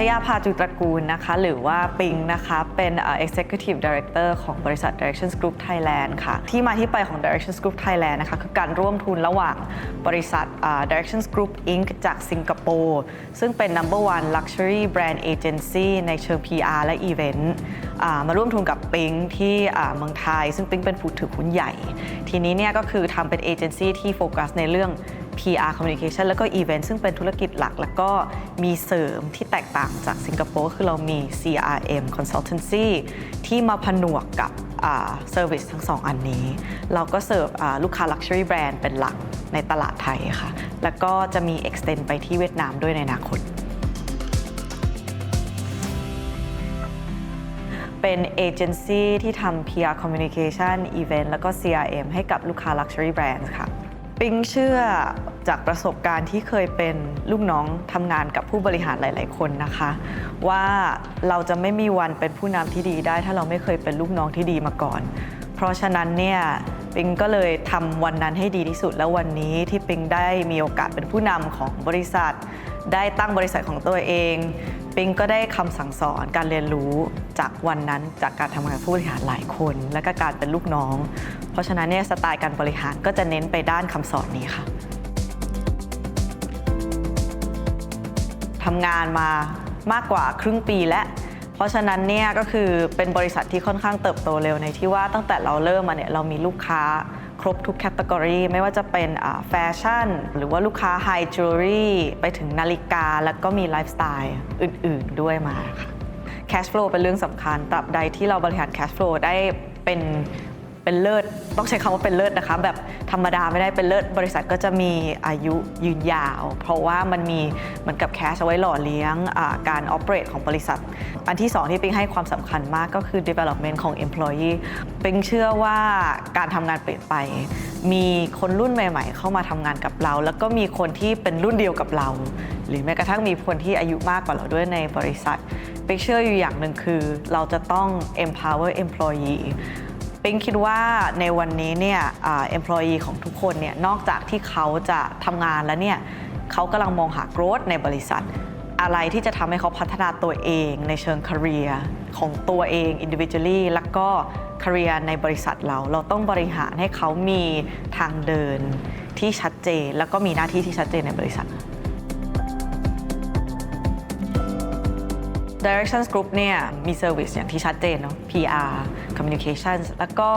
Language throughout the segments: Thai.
ชยาภาจุตระกูลนะคะ หรือว่าปิงนะคะ เป็น Executive Director ของบริษัท Directions Group Thailand ค่ะ ที่มาที่ไปของ Directions Group Thailand นะคะ คือการร่วมทุนระหว่างบริษัท Directions Group Inc. จากสิงคโปร์ซึ่งเป็น number one luxury brand agency ในเชิง PR และ Event มาร่วมทุนกับปิงที่เมืองไทย ซึ่งปิงเป็นผู้ถือหุ้นใหญ่ ทีนี้เนี่ยก็คือทำเป็นเอเจนซี่ที่โฟกัสในเรื่อง PR Communication แล้วก็ Event ซึ่งเป็นธุรกิจหลัก แล้วก็มีเสริมที่แตกต่างจากสิงคโปร์คือเรามี CRM Consultancy ที่มาผนวกกับเซอร์วิสทั้งสองอันนี้ เราก็เสิร์ฟลูกค้า Luxury Brand เป็นหลักในตลาดไทยค่ะ แล้วก็จะมี extend ไปที่เวียดนามด้วยในอนาคต เป็นเอเจนซี่ที่ทำ PR Communication Event แล้วก็ CRM ให้กับลูกค้า Luxury Brands ค่ะปิงเชื่อจากประสบการณ์ที่เคยเป็นลูกน้องทำงานกับผู้บริหารหลาย ๆ คนนะคะ ว่าเราจะไม่มีวันเป็นผู้นำที่ดีได้ ถ้าเราไม่เคยเป็นลูกน้องที่ดีมาก่อน เพราะฉะนั้นเนี่ยปิงก็เลยทำวันนั้นให้ดีที่สุดแล้ววันนี้ที่ปิงได้มีโอกาสเป็นผู้นำของบริษัท ได้ตั้งบริษัทของตัวเอง ปิงก็ได้คำสั่งสอนการเรียนรู้จากวันนั้นจากการทำงานผู้บริหารหลายคน และก็การเป็นลูกน้อง เพราะฉะนั้นเนี่ยสไตล์การบริหารก็จะเน้นไปด้านคำสอนนี้ค่ะทำงานมามากกว่าครึ่งปีแล้ว เพราะฉะนั้นเนี่ยก็คือเป็นบริษัทที่ค่อนข้างเติบโตเร็วในที่ว่าตั้งแต่เราเริ่มมาเนี่ยเรามีลูกค้าครบทุกแคตตากรีไม่ว่าจะเป็นแฟชั่น หรือว่าลูกค้าไฮจิวเวลรี่ไปถึงนาฬิกาแล้วก็มีไลฟ์สไตล์อื่นๆด้วยมาค่ะ cash flow เป็นเรื่องสำคัญตราบใดที่เราบริหาร cash flow ได้เป็น เป็นเลิศ ต้องใช้คำว่าเป็นเลิศนะคะ แบบธรรมดาไม่ได้เป็นเลิศ บริษัทก็จะมีอายุยืนยาว เพราะว่ามันมีเหมือนกับ cash เอาไว้หล่อเลี้ยงการ operate ของบริษัท อันที่สองที่ปิงให้ความสำคัญมากก็คือ development ของ employee ปิงเชื่อว่าการทำงานเปลี่ยนไป มีคนรุ่นใหม่ ๆ เข้ามาทำงานกับเรา แล้วก็มีคนที่เป็นรุ่นเดียวกับเรา หรือแม้กระทั่งมีคนที่อายุมากกว่าเราด้วยในบริษัทปิงเชื่ออยู่อย่างหนึ่งคือเราจะต้อง empower employee ปิงคิดว่าในวันนี้เนี่ยเอ่า employee ของทุกคนเนี่ยนอกจากที่เขาจะทำงานแล้วเนี่ยเขากำลังมองหา growth ในบริษัท อะไรที่จะทำให้เขาพัฒนาตัวเองในเชิง career ของตัวเอง individually แล้วก็ career ในบริษัทเรา เราต้องบริหารให้เขามีทางเดินที่ชัดเจน แล้วก็มีหน้าที่ที่ชัดเจนในบริษัท Directions Group เนี่ยมีเซอร์วิสอย่างที่ชัดเจนเนาะ PR Communications แล้วก็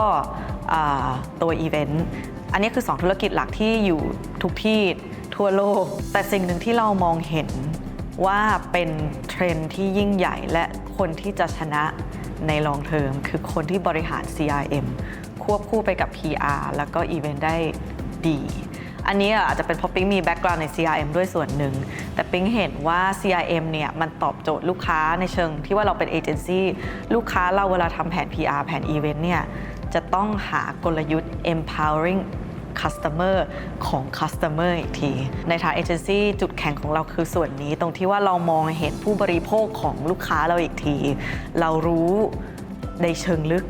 ตัว Event อันนี้คือ 2 ธุรกิจหลักที่อยู่ทุกที่ทั่วโลก แต่สิ่งหนึ่งที่เรามองเห็นว่าเป็นเทรนที่ยิ่งใหญ่และคนที่จะชนะใน long term คือคนที่บริหาร CRM ควบคู่ไปกับ PR แล้วก็ Event ได้ดี อันนี้อาจจะเป็นเพราะปิ๊งมีแบ็กกราวน์ใน CRM ด้วยส่วนหนึ่ง แต่ปิ๊งเห็นว่า CRM เนี่ยมันตอบโจทย์ลูกค้าในเชิงที่ว่าเราเป็นเอเจนซี่ลูกค้าเราเวลาทำแผน PR แผน Event เนี่ยจะต้องหากลยุทธ์ empowering customer ของ customer อีกที ในทางเอเจนซี่จุดแข็งของเราคือส่วนนี้ ตรงที่ว่าเรามองเห็นผู้บริโภคของลูกค้าเราอีกที เรารู้ในเชิงลึก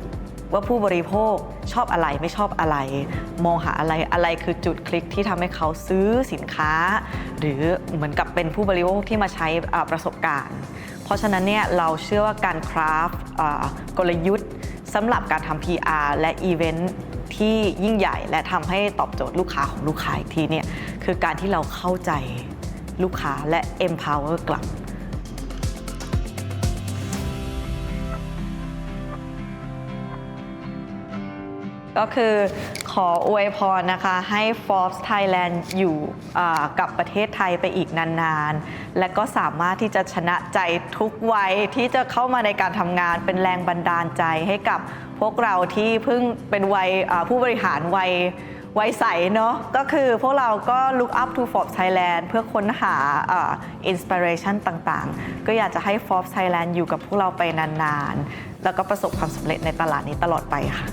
ว่าผู้บริโภคชอบอะไรไม่ชอบอะไร มองหาอะไรอะไรคือจุดคลิกที่ทำให้เขาซื้อสินค้า หรือเหมือนกับเป็นผู้บริโภคที่มาใช้ประสบการณ์ เพราะฉะนั้นเนี่ยเราเชื่อว่าการคราฟต์กลยุทธ์สำหรับการทำ PR และอีเวนท์ที่ยิ่งใหญ่และทำให้ตอบโจทย์ลูกค้าของลูกค้าอีกทีเนี่ยคือการที่เราเข้าใจลูกค้าและ empower กลับ ก็คือขออวยพรนะคะให้ Forbes Thailand อยู่กับประเทศไทยไปอีกนานๆ และก็สามารถที่จะชนะใจทุกวัยที่จะเข้ามาในการทำงานเป็นแรงบันดาลใจให้กับพวกเราที่เพิ่งเป็นวัยผู้บริหารวัยวัยใสเนาะก็คือพวกเราก็ look up to Forbes Thailand เพื่อค้นหาอ่า inspiration ต่างๆ ก็อยากจะให้ Forbes Thailand อยู่กับพวกเราไปนานๆ แล้วก็ประสบความสำเร็จในตลาดนี้ตลอดไปค่ะ